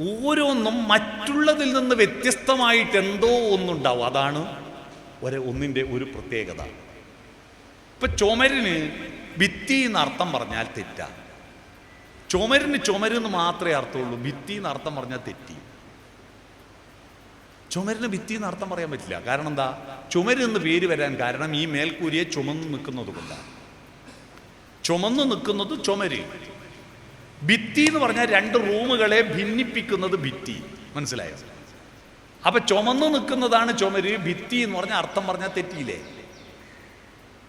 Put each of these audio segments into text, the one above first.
ഓരോന്നും മറ്റുള്ളതിൽ നിന്ന് വ്യത്യസ്തമായിട്ട് എന്തോ ഒന്നുണ്ടാവും. അതാണ് ഒരു ഒന്നിന്റെ ഒരു പ്രത്യേകത. ഇപ്പൊ ചുമരിന് ഭിത്തി എന്നർത്ഥം പറഞ്ഞാൽ തെറ്റാ. ചുമരിന് ചുമരെന്ന് മാത്രമേ അർത്ഥമുള്ളൂ. ഭിത്തി എന്നർത്ഥം പറഞ്ഞാൽ തെറ്റി. ചുമരിന് ഭിത്തി എന്ന് അർത്ഥം പറയാൻ പറ്റില്ല. കാരണം എന്താ? ചുമരെന്ന് പേര് വരാൻ കാരണം ഈ മേൽക്കൂരിയെ ചുമന്ന് നിൽക്കുന്നത് കൊണ്ടാണ്. ചുമന്ന് നിൽക്കുന്നത് ചുമര്. ഭിത്തി എന്ന് പറഞ്ഞാൽ രണ്ട് റൂമുകളെ ഭിന്നിപ്പിക്കുന്നത് ഭിത്തി. മനസ്സിലായോ? അപ്പൊ ചുമന്നു നിൽക്കുന്നതാണ് ചുമര് ഭിത്തി എന്ന് പറഞ്ഞാൽ അർത്ഥം പറഞ്ഞാൽ തെറ്റിയില്ലേ?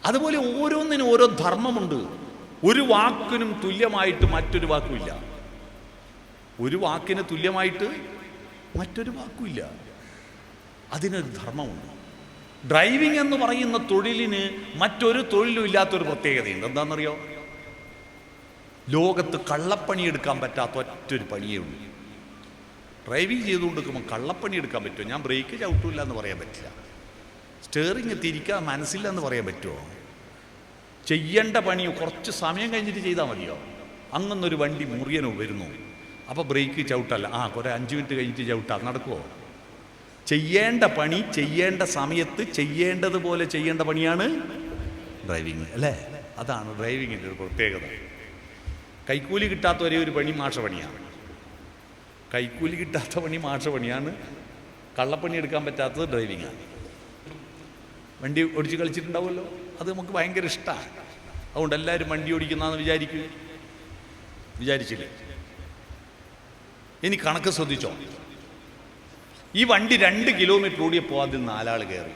അതുപോലെ ഓരോന്നിനും ഓരോ ധർമ്മമുണ്ട്. ഒരു വാക്കിനും തുല്യമായിട്ട് മറ്റൊരു വാക്കുമില്ല. ഒരു വാക്കിന് തുല്യമായിട്ട് മറ്റൊരു വാക്കുമില്ല. അതിനൊരു ധർമ്മമുണ്ട്. ഡ്രൈവിംഗ് എന്ന് പറയുന്ന തൊഴിലിന് മറ്റൊരു തൊഴിലും ഇല്ലാത്തൊരു പ്രത്യേകതയുണ്ട്. എന്താണെന്നറിയോ? ലോകത്ത് കള്ളപ്പണി എടുക്കാൻ പറ്റാത്ത ഒറ്റൊരു പണിയേ ഉള്ളൂ. ഡ്രൈവിംഗ് ചെയ്തുകൊണ്ട് നിൽക്കുമ്പോൾ കള്ളപ്പണി എടുക്കാൻ പറ്റുമോ? ഞാൻ ബ്രേക്ക് ചവിട്ടില്ല എന്ന് പറയാൻ പറ്റില്ല. സ്റ്റേറിങ് തിരിക്കാൻ മനസ്സില്ല എന്ന് പറയാൻ പറ്റുമോ? ചെയ്യേണ്ട പണി കുറച്ച് സമയം കഴിഞ്ഞിട്ട് ചെയ്താൽ മതിയോ? അങ്ങനൊരു വണ്ടി മുറിയനോ വരുന്നു. അപ്പോൾ ബ്രേക്ക് ചവിട്ടല്ല. ആ കുറേ അഞ്ച് മിനിറ്റ് കഴിഞ്ഞിട്ട് ചവിട്ടാം. നടക്കുമോ ചെയ്യേണ്ട പണി ചെയ്യേണ്ട സമയത്ത് ചെയ്യേണ്ടതുപോലെ ചെയ്യേണ്ട പണിയാണ് ഡ്രൈവിങ് അല്ലേ? അതാണ് ഡ്രൈവിങ്ങിന്റെ ഒരു പ്രത്യേകത. കൈക്കൂലി കിട്ടാത്ത ഒരേ ഒരു പണി മാഷ പണിയാണ് കൈക്കൂലി കിട്ടാത്ത പണി മാഷ പണിയാണ് കള്ളപ്പണി എടുക്കാൻ പറ്റാത്തത് ഡ്രൈവിങ്ങാണ് വണ്ടി ഓടിച്ച് കളിച്ചിട്ടുണ്ടാവുമല്ലോ? അത് നമുക്ക് ഭയങ്കര ഇഷ്ടമാണ് അതുകൊണ്ട് എല്ലാവരും വണ്ടി ഓടിക്കുന്നതെന്ന് വിചാരിക്കും. വിചാരിച്ചില്ലേ? ഇനി കണക്ക് ശ്രദ്ധിച്ചോ? ഈ വണ്ടി രണ്ട് കിലോമീറ്റർ ഓടിയപ്പോൾ ആദ്യം നാലാൾ കയറി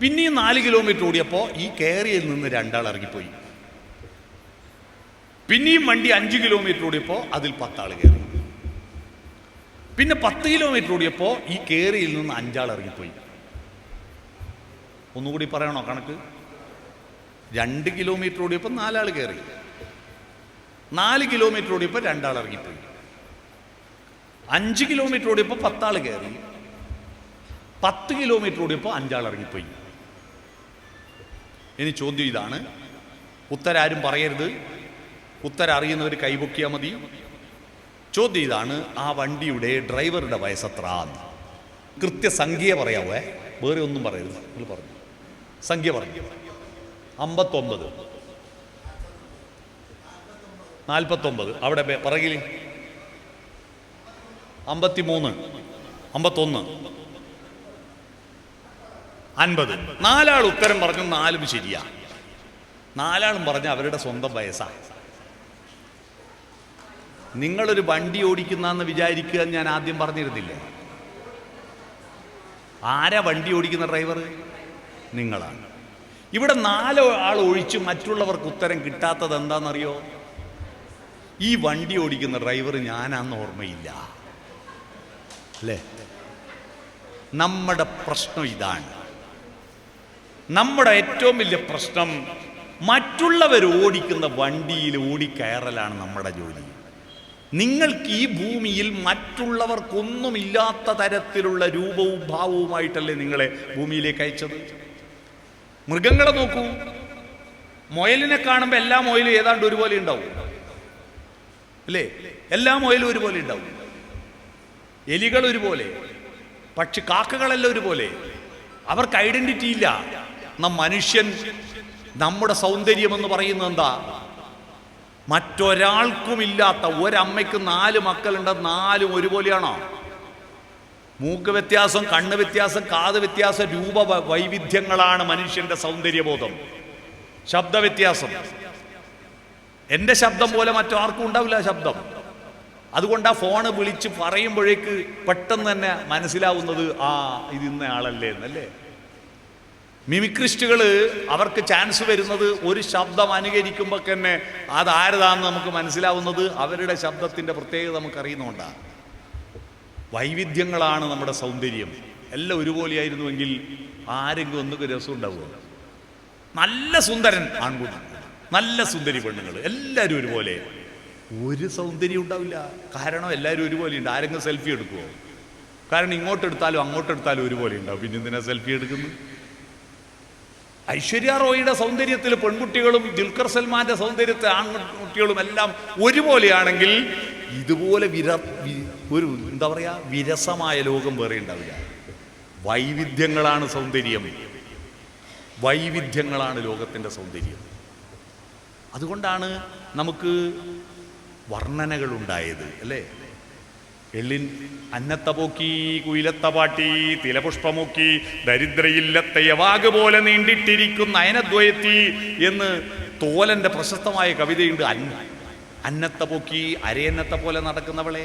പിന്നെയും നാല് കിലോമീറ്റർ ഓടിയപ്പോൾ ഈ കയറിയിൽ നിന്ന് രണ്ടാൾ ഇറങ്ങിപ്പോയി. പിന്നെയും വണ്ടി അഞ്ച് കിലോമീറ്റർ ഓടിയപ്പോൾ അതിൽ പത്താൾ കയറി പിന്നെ പത്ത് കിലോമീറ്റർ ഓടിയപ്പോൾ ഈ കയറിയിൽ നിന്ന് അഞ്ചാൾ ഇറങ്ങിപ്പോയി. ഒന്നുകൂടി പറയണോ കണക്ക്? രണ്ട് കിലോമീറ്റർ ഓടിയപ്പോൾ നാലാൾ കയറി നാല് കിലോമീറ്റർ ഓടിയപ്പോൾ രണ്ടാൾ ഇറങ്ങിപ്പോയി. അഞ്ച് കിലോമീറ്റർ ഓടിയപ്പോൾ പത്താൾ കയറി പത്ത് കിലോമീറ്റർ ഓടിയപ്പോൾ അഞ്ചാൾ ഇറങ്ങിപ്പോയി. ഇനി ചോദ്യം ഇതാണ്. ഉത്തരാരും പറയരുത്. ഉത്തരം അറിയുന്നവർ കൈപൊക്കിയാൽ മതി. ചോദ്യം ഇതാണ് ആ വണ്ടിയുടെ ഡ്രൈവറുടെ വയസ്സെത്ര കൃത്യസംഖ്യ പറയാവേ വേറെ ഒന്നും പറയരുത്. നിങ്ങൾ പറഞ്ഞു. സംഖ്യ പറഞ്ഞു. അമ്പത്തൊമ്പത്. നാൽപ്പത്തൊമ്പത് അവിടെ പറകിൽ പറകിൽ അമ്പത്തിമൂന്ന്. അമ്പത്തൊന്ന്. അൻപത്. നാലാൾ ഉത്തരം പറഞ്ഞു നാലും ശരിയാ. നാലാളും പറഞ്ഞ അവരുടെ സ്വന്തം വയസ്സാ. നിങ്ങളൊരു വണ്ടി ഓടിക്കുന്നെന്ന് വിചാരിക്കുക ഞാൻ ആദ്യം പറഞ്ഞിരുന്നില്ലേ. ആരാ വണ്ടി ഓടിക്കുന്ന ഡ്രൈവർ? നിങ്ങളാണ്. ഇവിടെ നാലോ ആൾ ഒഴിച്ച് മറ്റുള്ളവർക്ക് ഉത്തരം കിട്ടാത്തത് എന്താണെന്നറിയോ ഈ വണ്ടി ഓടിക്കുന്ന ഡ്രൈവർ ഞാനാന്ന് ഓർമ്മയില്ല. അല്ലേ? നമ്മുടെ പ്രശ്നം ഇതാണ്. നമ്മുടെ ഏറ്റവും വലിയ പ്രശ്നം മറ്റുള്ളവർ ഓടിക്കുന്ന വണ്ടിയിൽ ഓടിക്കയറലാണ് നമ്മുടെ ജോലി. നിങ്ങൾക്ക് ഈ ഭൂമിയിൽ മറ്റുള്ളവർക്കൊന്നുമില്ലാത്ത തരത്തിലുള്ള രൂപവും ഭാവവുമായിട്ടല്ലേ നിങ്ങളെ ഭൂമിയിലേക്ക് അയച്ചത്? മൃഗങ്ങളെ നോക്കൂ. മൊയലിനെ കാണുമ്പോൾ എല്ലാ മുയലും ഏതാണ്ട് ഒരുപോലെ ഉണ്ടാവും. അല്ലേ? എല്ലാ മുയലും ഒരുപോലെ ഉണ്ടാവും. എലികൾ ഒരുപോലെ പക്ഷി കാക്കകളെല്ലാം ഒരുപോലെ. അവർക്ക് ഐഡന്റിറ്റി ഇല്ല. നാം മനുഷ്യൻ നമ്മുടെ സൗന്ദര്യം എന്ന് പറയുന്നത് എന്താ? മറ്റൊരാൾക്കുമില്ലാത്ത ഒരമ്മയ്ക്ക് നാല് മക്കളുണ്ട് നാലും ഒരുപോലെയാണോ? മൂക്ക് വ്യത്യാസം കണ്ണ് വ്യത്യാസം കാത് വ്യത്യാസം രൂപ വൈവിധ്യങ്ങളാണ് മനുഷ്യന്റെ സൗന്ദര്യബോധം. ശബ്ദ വ്യത്യാസം. എന്റെ ശബ്ദം പോലെ മറ്റാർക്കും ഉണ്ടാവില്ല ശബ്ദം. അതുകൊണ്ട് ആ ഫോണ് വിളിച്ച് പറയുമ്പോഴേക്ക് പെട്ടെന്ന് തന്നെ മനസ്സിലാവുന്നത് ആ ഇത് ഇന്ന ആളല്ലേ എന്നല്ലേ? മിമിക്രിസ്റ്റുകൾ അവർക്ക് ചാൻസ് വരുന്നത് ഒരു ശബ്ദം അനുകരിക്കുമ്പോൾ തന്നെ അതാരതാന്ന് നമുക്ക് മനസ്സിലാവുന്നത് അവരുടെ ശബ്ദത്തിന്റെ പ്രത്യേകത നമുക്കറിയുന്നതുകൊണ്ടാണ്. വൈവിധ്യങ്ങളാണ് നമ്മുടെ സൗന്ദര്യം. എല്ലാം ഒരുപോലെയായിരുന്നുവെങ്കിൽ ആരെങ്കിലും ഒന്നും രസം ഉണ്ടാവുമോ? നല്ല സുന്ദരൻ ആൺകുട്ടി നല്ല സുന്ദരി പെണ്ണുങ്ങൾ എല്ലാവരും ഒരുപോലെ. ഒരു സൗന്ദര്യം ഉണ്ടാവില്ല. കാരണം എല്ലാവരും ഒരുപോലെ ഉണ്ട് ആരെങ്കിലും സെൽഫി എടുക്കുമോ കാരണം ഇങ്ങോട്ടെടുത്താലും അങ്ങോട്ടെടുത്താലും ഒരുപോലെ ഉണ്ടാവും പിന്നെ എന്തിനാ സെൽഫി എടുക്കുന്നത്? ഐശ്വര്യ റോയിയുടെ സൗന്ദര്യത്തിൽ പെൺകുട്ടികളും ദുൽഖർ സൽമാന്റെ സൗന്ദര്യത്തിൽ ആൺകുട്ടികളും എല്ലാം ഒരുപോലെയാണെങ്കിൽ ഇതുപോലെ വിര ഒരു എന്താ പറയുക വിരസമായ ലോകം വേറെ ഉണ്ടാവില്ല. വൈവിധ്യങ്ങളാണ് സൗന്ദര്യം. വൈവിധ്യങ്ങളാണ് ലോകത്തിന്റെ സൗന്ദര്യം. അതുകൊണ്ടാണ് നമുക്ക് വർണനകളുണ്ടായത് അല്ലേ? എള്ളിൻ അന്നത്ത പോക്കി കുയിലത്ത പാട്ടി തിലപുഷ്പമൊക്കി ദരിദ്രയില്ലത്തയവാക് പോലെ നീണ്ടിട്ടിരിക്കുന്ന അയനദ്വയത്തി എന്ന് തോലന്റെ പ്രശസ്തമായ കവിതയുണ്ട് അന്ന അന്നത്ത പോക്കി അരയന്നത്തെ പോലെ നടക്കുന്നവളെ.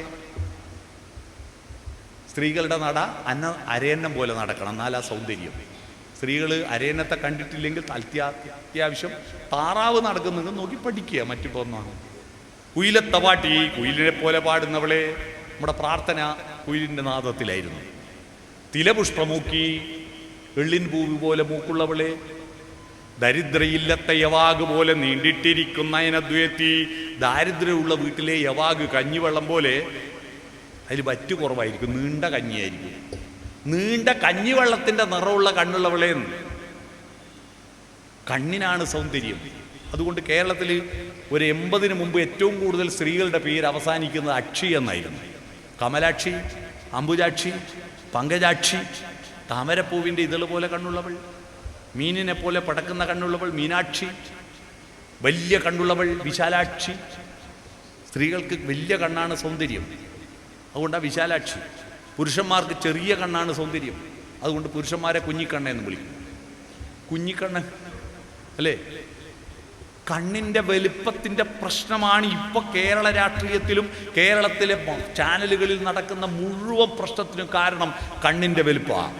സ്ത്രീകളുടെ നട അന്ന അരയന്നം പോലെ നടക്കണം എന്നാൽ ആ സൗന്ദര്യം. സ്ത്രീകൾ അരയന്നത്തെ കണ്ടിട്ടില്ലെങ്കിൽ അത്യാ അത്യാവശ്യം താറാവ് നടക്കുന്നത് നോക്കി പഠിക്കുക മറ്റിപ്പോ ഒന്നാണ് കുയിലത്തവാട്ടി കുയിലിനെ പോലെ പാടുന്നവളെ. നമ്മുടെ പ്രാർത്ഥന കുയിലിന്റെ നാദത്തിലായിരുന്നു. തിലപുഷ്പമൂക്കി എള്ളിൻ പൂവ് പോലെ മൂക്കുള്ളവളെ ദരിദ്രയില്ലത്തെ യവാഗ് പോലെ നീണ്ടിട്ടിരിക്കുന്ന അതിനദ്വയത്തി ദാരിദ്ര്യമുള്ള വീട്ടിലെ യവാഗ് കഞ്ഞിവെള്ളം പോലെ അതിൽ വറ്റു കുറവായിരിക്കും നീണ്ട കഞ്ഞിയായിരിക്കും. നീണ്ട കഞ്ഞിവെള്ളത്തിന്റെ നിറമുള്ള കണ്ണുള്ളവളെ കണ്ണിനാണ് സൗന്ദര്യം. അതുകൊണ്ട് കേരളത്തിൽ ഒരു എൺപതിന് മുമ്പ് ഏറ്റവും കൂടുതൽ സ്ത്രീകളുടെ പേര് അവസാനിക്കുന്നത് അക്ഷി എന്നായിരുന്നു. കമലാക്ഷി അംബുജാക്ഷി പങ്കജാക്ഷി താമരപ്പൂവിന്റെ ഇതൾ പോലെ കണ്ണുള്ളവൾ മീനിനെ പോലെ പടക്കുന്ന കണ്ണുള്ളവൾ മീനാക്ഷി വലിയ കണ്ണുള്ളവൾ വിശാലാക്ഷി. സ്ത്രീകൾക്ക് വലിയ കണ്ണാണ് സൗന്ദര്യം. അതുകൊണ്ടാണ് വിശാലാക്ഷി. പുരുഷന്മാർക്ക് ചെറിയ കണ്ണാണ് സൗന്ദര്യം. അതുകൊണ്ട് പുരുഷന്മാരെ കുഞ്ഞിക്കണ്ണ എന്ന് വിളിക്കും കുഞ്ഞിക്കണ്ണൻ അല്ലേ? കണ്ണിന്റെ വലിപ്പത്തിന്റെ പ്രശ്നമാണ് ഇപ്പോൾ കേരള രാഷ്ട്രീയത്തിലും കേരളത്തിലെ ചാനലുകളിൽ നടക്കുന്ന മുഴുവൻ പ്രശ്നത്തിനും കാരണം കണ്ണിന്റെ വലിപ്പമാണ്.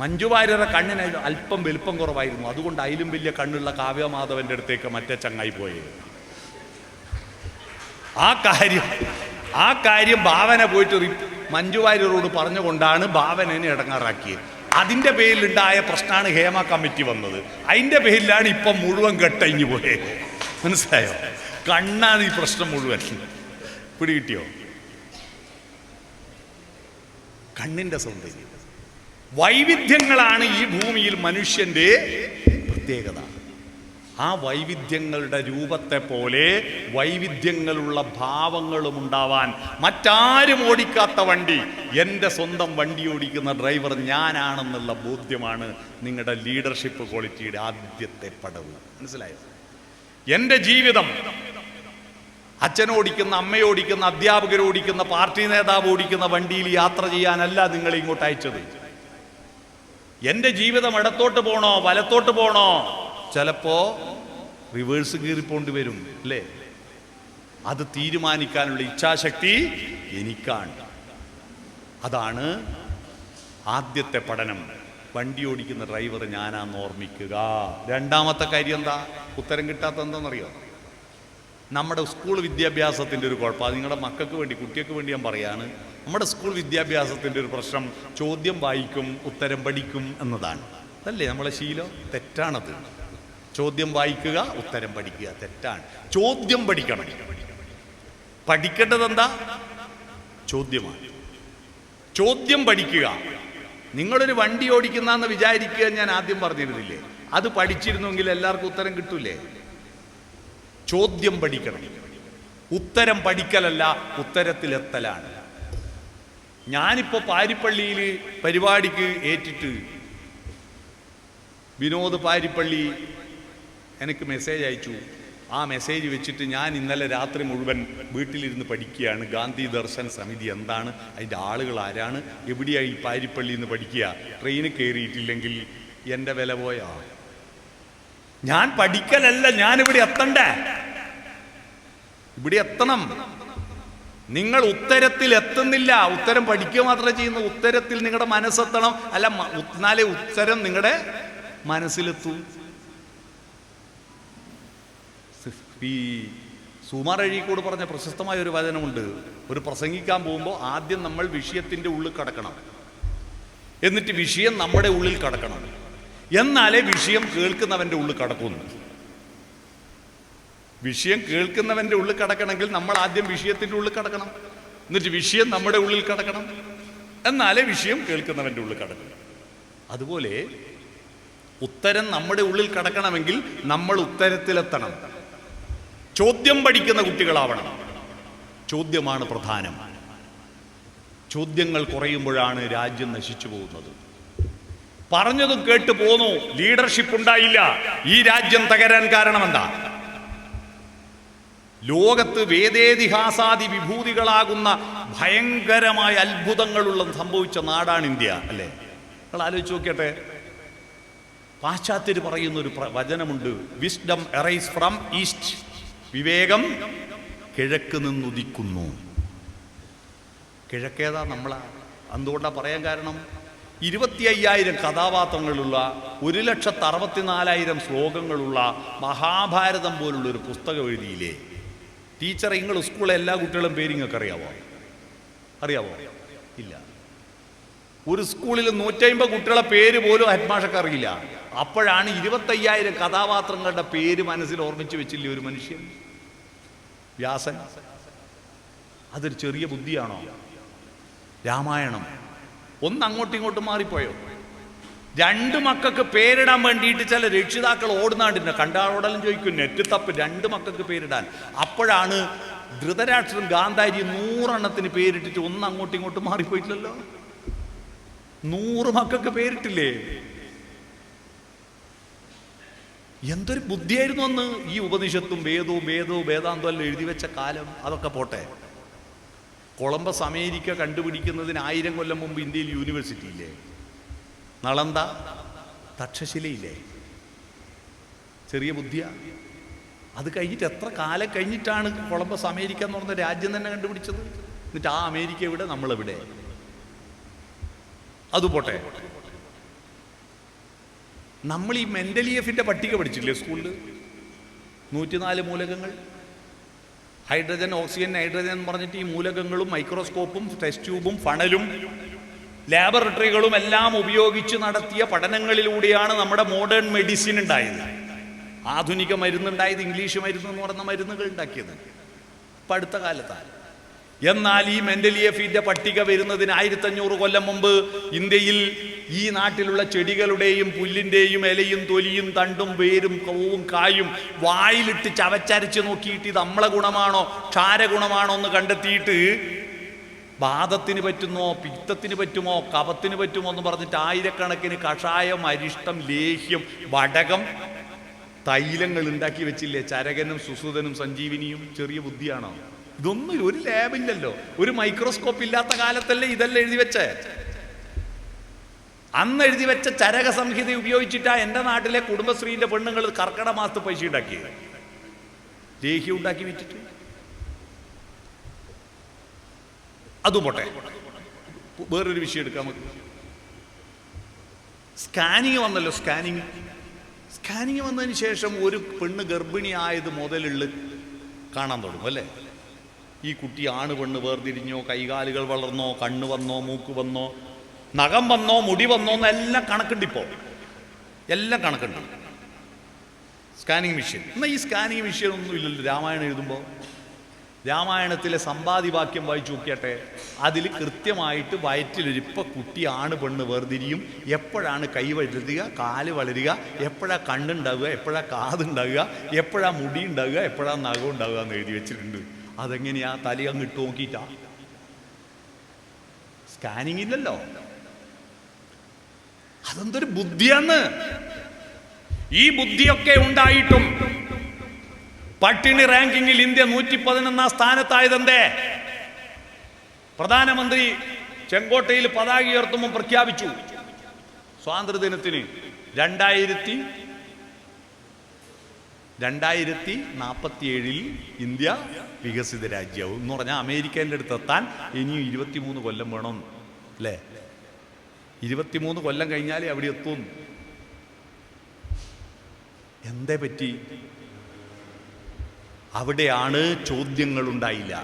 മഞ്ജു വാര്യരുടെ കണ്ണിന് അല്പം വലിപ്പം കുറവായിരുന്നു. അതുകൊണ്ട് അതിലും വലിയ കണ്ണുള്ള കാവ്യമാധവന്റെ അടുത്തേക്ക് മറ്റേ ചങ്ങായി പോയി. ആ കാര്യം ആ കാര്യം ഭാവന പോയിട്ട് മഞ്ജു വാര്യരോട് പറഞ്ഞുകൊണ്ടാണ് ഭാവനനെ ഇടങ്ങാറാക്കിയത്. അതിന്റെ പേരിലുണ്ടായ പ്രശ്നമാണ് ഹേമ കമ്മിറ്റി വന്നത്. അതിന്റെ പേരിലാണ് ഇപ്പം മുഴുവൻ കെട്ടഴിഞ്ഞു പോയത്. മനസ്സിലായോ? കണ്ണാണ് ഈ പ്രശ്നം മുഴുവൻ. പിടികിട്ടിയോ? കണ്ണിന്റെ സൗന്ദര്യം. വൈവിധ്യങ്ങളാണ് ഈ ഭൂമിയിൽ മനുഷ്യന്റെ പ്രത്യേകത. ആ വൈവിധ്യങ്ങളുടെ രൂപത്തെ പോലെ വൈവിധ്യങ്ങളുള്ള ഭാവങ്ങളും ഉണ്ടാവാൻ മറ്റാരും ഓടിക്കാത്ത വണ്ടി. എന്റെ സ്വന്തം വണ്ടി ഓടിക്കുന്ന ഡ്രൈവർ ഞാനാണെന്നുള്ള ബോധ്യമാണ് നിങ്ങളുടെ ലീഡർഷിപ്പ് ക്വാളിറ്റിയുടെ ആദ്യത്തെ പടവ്. മനസ്സിലായോ? എന്റെ ജീവിതം അച്ഛനോടിക്കുന്ന അമ്മയോടിക്കുന്ന അധ്യാപകരോടിക്കുന്ന പാർട്ടി നേതാവ് ഓടിക്കുന്ന വണ്ടിയിൽ യാത്ര ചെയ്യാനല്ല നിങ്ങൾ ഇങ്ങോട്ട് അയച്ചത്. എന്റെ ജീവിതം ഇടത്തോട്ട് പോണോ വലത്തോട്ട് പോണോ? ചിലപ്പോ റിവേഴ്സ് കീറിപ്പോണ്ടി വരും അല്ലേ? അത് തീരുമാനിക്കാനുള്ള ഇച്ഛാശക്തി എനിക്കാണ്. അതാണ് ആദ്യത്തെ പഠനം. വണ്ടി ഓടിക്കുന്ന ഡ്രൈവർ ഞാനാന്ന് ഓർമ്മിക്കുക. രണ്ടാമത്തെ കാര്യം എന്താ? ഉത്തരം കിട്ടാത്ത എന്താണെന്നറിയോ നമ്മുടെ സ്കൂൾ വിദ്യാഭ്യാസത്തിന്റെ ഒരു കുഴപ്പം. അത് നിങ്ങളുടെ മക്കൾക്ക് വേണ്ടി കുട്ടികൾക്ക് വേണ്ടി ഞാൻ പറയാണ്. നമ്മുടെ സ്കൂൾ വിദ്യാഭ്യാസത്തിന്റെ ഒരു പ്രശ്നം ചോദ്യം വായിക്കും ഉത്തരം പഠിക്കും എന്നതാണ്. അതല്ലേ നമ്മളെ ശീലം? തെറ്റാണത്. ചോദ്യം വായിക്കുക ഉത്തരം പഠിക്കുക. തെറ്റാണ്. ചോദ്യം പഠിക്കണം. പഠിക്കേണ്ടത് എന്താ ചോദ്യമാണ്. ചോദ്യം പഠിക്കുക. നിങ്ങളൊരു വണ്ടി ഓടിക്കുന്നെന്ന് വിചാരിക്കുക ഞാൻ ആദ്യം പറഞ്ഞിരുന്നില്ലേ? അത് പഠിച്ചിരുന്നെങ്കിൽ എല്ലാവർക്കും ഉത്തരം കിട്ടൂലേ? ചോദ്യം പഠിക്കണം. ഉത്തരം പഠിക്കലല്ല ഉത്തരത്തിലെത്തലാണ്. ഞാനിപ്പോ പാരിപ്പള്ളിയിൽ പരിപാടിക്ക് ഏറ്റിട്ട് വിനോദ് പാരിപ്പള്ളി എനിക്ക് മെസ്സേജ് അയച്ചു. ആ മെസ്സേജ് വെച്ചിട്ട് ഞാൻ ഇന്നലെ രാത്രി മുഴുവൻ വീട്ടിലിരുന്ന് പഠിക്കുകയാണ്. ഗാന്ധി ദർശൻ സമിതി എന്താണ്? അതിന്റെ ആളുകൾ ആരാണ്? എവിടെയാണ് ഈ പാരിപ്പള്ളി എന്ന് പഠിക്കുക? ട്രെയിന് കയറിയിട്ടില്ലെങ്കിൽ എന്റെ വില പോയാ? ഞാൻ പഠിക്കലല്ല ഞാൻ ഇവിടെ എത്തണ്ടേ? ഇവിടെ എത്തണം. നിങ്ങൾ ഉത്തരത്തിൽ എത്തുന്നില്ല. ഉത്തരം പഠിക്കുക മാത്രമേ ചെയ്യുന്ന ഉത്തരത്തിൽ നിങ്ങളുടെ മനസ്സെത്തണം. അല്ല എന്നാലേ ഉത്തരം നിങ്ങളുടെ മനസ്സിലെത്തൂ. ഈ സുമാർ പറഞ്ഞ പ്രശസ്തമായ ഒരു വചനമുണ്ട്. ഒരു പ്രസംഗിക്കാൻ പോകുമ്പോൾ ആദ്യം നമ്മൾ വിഷയത്തിന്റെ ഉള്ളിൽ കടക്കണം. എന്നിട്ട് വിഷയം നമ്മുടെ ഉള്ളിൽ കടക്കണം. എന്നാലേ വിഷയം കേൾക്കുന്നവന്റെ ഉള്ളിൽ കടക്കുന്നു വിഷയം കേൾക്കുന്നവന്റെ ഉള്ളിൽ കടക്കണമെങ്കിൽ നമ്മൾ ആദ്യം വിഷയത്തിന്റെ ഉള്ളിൽ കടക്കണം. എന്നിട്ട് വിഷയം നമ്മുടെ ഉള്ളിൽ കടക്കണം. എന്നാലേ വിഷയം കേൾക്കുന്നവന്റെ ഉള്ളിൽ കടക്കണം അതുപോലെ ഉത്തരം നമ്മുടെ ഉള്ളിൽ കടക്കണമെങ്കിൽ നമ്മൾ ഉത്തരത്തിലെത്തണം. ചോദ്യം പഠിക്കുന്ന കുട്ടികളാവണം. ചോദ്യമാണ് പ്രധാനം. ചോദ്യങ്ങൾ കുറയുമ്പോഴാണ് രാജ്യം നശിച്ചു പോകുന്നത്. പറഞ്ഞതും കേട്ട് പോന്നു. ലീഡർഷിപ്പ് ഉണ്ടായില്ല. ഈ രാജ്യം തകരാൻ കാരണം എന്താ ലോകത്ത് വേദേതിഹാസാദി വിഭൂതികളാകുന്ന ഭയങ്കരമായ അത്ഭുതങ്ങളുള്ള സംഭവിച്ച നാടാണ് ഇന്ത്യ അല്ലേ? നിങ്ങൾ ആലോചിച്ച് നോക്കിയട്ടെ. പാശ്ചാത്യർ പറയുന്ന ഒരു വചനമുണ്ട്. വിസ്ഡം എറൈസ് ഫ്രം ഈസ്റ്റ് വിവേകം കിഴക്ക് നിന്നുദിക്കുന്നു. കിഴക്കേതാ നമ്മളാ എന്തുകൊണ്ടാ പറയാൻ കാരണം? ഇരുപത്തി അയ്യായിരം കഥാപാത്രങ്ങളുള്ള ഒരു ലക്ഷത്തി അറുപത്തിനാലായിരം ശ്ലോകങ്ങളുള്ള മഹാഭാരതം പോലുള്ള ഒരു പുസ്തകം എഴുതിയില്ലേ ടീച്ചർ നിങ്ങൾ സ്കൂളിലെ എല്ലാ കുട്ടികളും പേര് നിങ്ങൾക്ക് അറിയാവോ അറിയാവോ? ഇല്ല. ഒരു സ്കൂളിൽ നൂറ്റമ്പത് കുട്ടികളെ പേര് പോലും ഹെഡ്മാഷക്ക് അറിയില്ല. അപ്പോഴാണ് ഇരുപത്തയ്യായിരം കഥാപാത്രങ്ങളുടെ പേര് മനസ്സിൽ ഓർമ്മിച്ച് വെച്ചില്ലേ ഒരു മനുഷ്യൻ? വ്യാസൻ. അതൊരു ചെറിയ ബുദ്ധിയാണോ? രാമായണം. ഒന്ന് അങ്ങോട്ടും ഇങ്ങോട്ടും മാറിപ്പോയോ? രണ്ട് മക്കൾക്ക് പേരിടാൻ വേണ്ടിയിട്ട് ചില രക്ഷിതാക്കൾ ഓടുന്നാണ്ടിരുന്ന. കണ്ടാടലും ചോദിക്കും നെറ്റ് തപ്പ് രണ്ട് മക്കൾക്ക് പേരിടാൻ. അപ്പോഴാണ് ധൃതരാഷ്ട്രം ഗാന്ധാരി നൂറെണ്ണത്തിന് പേരിട്ടിട്ട് ഒന്ന് അങ്ങോട്ടും ഇങ്ങോട്ടും മാറിപ്പോയിട്ടില്ലല്ലോ? നൂറ് മക്കൾക്ക് പേരിട്ടില്ലേ? എന്തൊരു ബുദ്ധിയായിരുന്നു അന്ന് ഈ ഉപനിഷത്തും വേദവും വേദവും വേദാന്തവും എല്ലാം എഴുതി വെച്ച കാലം. അതൊക്കെ പോട്ടെ. കൊളംബസ് അമേരിക്ക കണ്ടുപിടിക്കുന്നതിന് ആയിരം കൊല്ലം മുമ്പ് ഇന്ത്യയിൽ യൂണിവേഴ്സിറ്റി ഇല്ലേ? നളന്ത തക്ഷശിലയില്ലേ? ചെറിയ ബുദ്ധിയാ. അത് കഴിഞ്ഞിട്ട് എത്ര കാലം കഴിഞ്ഞിട്ടാണ് കൊളംബസ് അമേരിക്ക എന്ന് പറഞ്ഞ രാജ്യം തന്നെ കണ്ടുപിടിച്ചത്? എന്നിട്ട് ആ അമേരിക്ക എവിടെ? നമ്മളെവിടെ? അത് പോട്ടെ. നമ്മൾ ഈ മെന്റലി എഫിന്റെ പട്ടിക പഠിച്ചില്ലേ സ്കൂളിൽ നൂറ്റിനാല് മൂലകങ്ങൾ. ഹൈഡ്രജൻ ഓക്സിജൻ നൈട്രജൻ എന്ന് പറഞ്ഞിട്ട് ഈ മൂലകങ്ങളും മൈക്രോസ്കോപ്പും ടെസ്റ്റ് ട്യൂബും ഫണലും ലാബറട്ടറികളും എല്ലാം ഉപയോഗിച്ച് നടത്തിയ പഠനങ്ങളിലൂടെയാണ് നമ്മുടെ മോഡേൺ മെഡിസിൻ ഉണ്ടായത്. ആധുനിക മരുന്നുണ്ടായത് ഇംഗ്ലീഷ് മരുന്ന് എന്ന് പറയുന്ന മരുന്നുകൾ ഉണ്ടാക്കിയത്. ഇപ്പം അടുത്ത കാലത്താണ്. എന്നാൽ ഈ മെന്റലിയഫിന്റെ പട്ടിക വരുന്നതിന് ആയിരത്തഞ്ഞൂറ് കൊല്ലം മുമ്പ് ഇന്ത്യയിൽ ഈ നാട്ടിലുള്ള ചെടികളുടെയും പുല്ലിന്റെയും ഇലയും തൊലിയും തണ്ടും വേരും കവും കായും വായിലിട്ട് ചവച്ചരച്ച് നോക്കിയിട്ട് ഇത് അമ്ല ഗുണമാണോ ക്ഷാരഗുണമാണോ എന്ന് കണ്ടെത്തിയിട്ട് പാദത്തിന് പറ്റുന്നോ പിത്തത്തിന് പറ്റുമോ കപത്തിന് പറ്റുമോ എന്ന് പറഞ്ഞിട്ട് ആയിരക്കണക്കിന് കഷായം അരിഷ്ടം ലേഹ്യം വടകം തൈലങ്ങൾ ഉണ്ടാക്കി വെച്ചില്ലേ ചരകനും സുസുതനും സഞ്ജീവിനിയും? ചെറിയ ബുദ്ധിയാണോ? ഇതൊന്നും ഒരു ലാബില്ലല്ലോ ഒരു മൈക്രോസ്കോപ്പ് ഇല്ലാത്ത കാലത്തല്ലേ ഇതല്ല എഴുതി വെച്ചേ? അന്ന് എഴുതി വെച്ച ചരക സംഹിത ഉപയോഗിച്ചിട്ടാ എന്റെ നാട്ടിലെ കുടുംബശ്രീന്റെ പെണ്ണുങ്ങൾ കർക്കട മാസത്ത് പൈസ ഉണ്ടാക്കിയത്. ലേഹ്യം ഉണ്ടാക്കി വിറ്റിട്ട്. അതും പോട്ടെ. വേറൊരു വിഷയം എടുക്കാം നമുക്ക്. സ്കാനിങ് വന്നല്ലോ സ്കാനിങ്. സ്കാനിങ് വന്നതിന് ശേഷം ഒരു പെണ്ണ് ഗർഭിണിയായത് മുതലുള്ള കാണാൻ തുടങ്ങും അല്ലേ? ഈ കുട്ടി ആണ് പെണ്ണ് വേർതിരിഞ്ഞോ കൈകാലുകൾ വളർന്നോ കണ്ണ് വന്നോ മൂക്ക് വന്നോ നഖം വന്നോ മുടി വന്നോ എന്നെല്ലാം കണക്കുണ്ട് ഇപ്പോൾ. എല്ലാം കണക്കുണ്ട്. Scanning machine. എന്നാൽ ഈ സ്കാനിങ് മെഷീൻ ഒന്നും ഇല്ലല്ലോ രാമായണം എഴുതുമ്പോൾ രാമായണത്തിലെ സമ്പാദിവാക്യം വായിച്ചു നോക്കിയാട്ടെ അതിൽ കൃത്യമായിട്ട് വയറ്റിലൊരിപ്പ കുട്ടി ആണ് പെണ്ണ് വേർതിരിയും എപ്പോഴാണ് കൈ വളരുക കാൽ വളരുക എപ്പോഴാണ് കണ്ണുണ്ടാവുക എപ്പോഴാണ് കാതുണ്ടാവുക എപ്പോഴാണ് മുടി ഉണ്ടാവുക എപ്പോഴാണ് നഖം ഉണ്ടാവുക എന്ന് എഴുതി വെച്ചിട്ടുണ്ട്. അതെങ്ങനെയാ തലി അങ്ങ് ഇട്ട് നോക്കിയിട്ടാ? സ്കാനിങ് ഇല്ലല്ലോ. അതെന്തൊരു ബുദ്ധിയാണ്? ഈ ബുദ്ധിയൊക്കെ ഉണ്ടായിട്ടും പട്ടിണി റാങ്കിങ്ങിൽ ഇന്ത്യ നൂറ്റി പതിനൊന്നാം സ്ഥാനത്തായതെന്തേ? പ്രധാനമന്ത്രി ചെങ്കോട്ടയിൽ പതാക ഉയർത്തുമ്പോൾ പ്രഖ്യാപിച്ചു. സ്വാതന്ത്ര്യദിനത്തിന് രണ്ടായിരത്തി രണ്ടായിരത്തി നാൽപ്പത്തി ഏഴിൽ ഇന്ത്യ വികസിത രാജ്യവും എന്ന് പറഞ്ഞാൽ അമേരിക്കേന്റെ അടുത്ത് എത്താൻ ഇനിയും ഇരുപത്തിമൂന്ന് കൊല്ലം വേണം അല്ലേ? ഇരുപത്തിമൂന്ന് കൊല്ലം കഴിഞ്ഞാലേ അവിടെ എത്തും. എന്തേ പറ്റി? അവിടെയാണ് ചോദ്യങ്ങൾ ഉണ്ടായില്ല